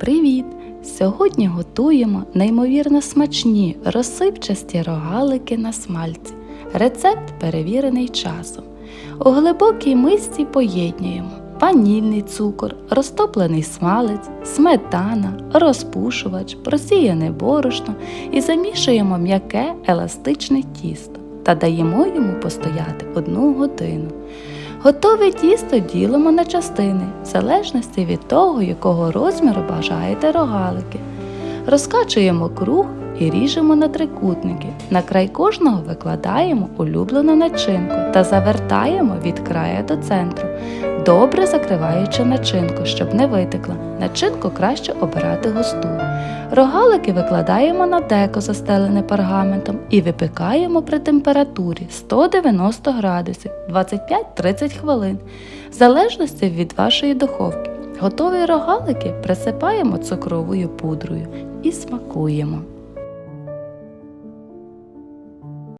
Привіт! Сьогодні готуємо неймовірно смачні розсипчасті рогалики на смальці. Рецепт перевірений часом. У глибокій мисці поєднуємо ванільний цукор, розтоплений смалець, сметана, розпушувач, просіяне борошно і замішуємо м'яке еластичне тісто та даємо йому постояти одну годину. Готове тісто ділимо на частини, в залежності від того, якого розміру бажаєте рогалики. Розкачуємо круг і ріжемо на трикутники. На край кожного викладаємо улюблену начинку та завертаємо від краю до центру, добре закриваючи начинку, щоб не витекла. Начинку краще обирати густу. Рогалики викладаємо на деко, застелене пергаментом, і випікаємо при температурі 190 градусів 25-30 хвилин, в залежності від вашої духовки. Готові рогалики присипаємо цукровою пудрою і смакуємо.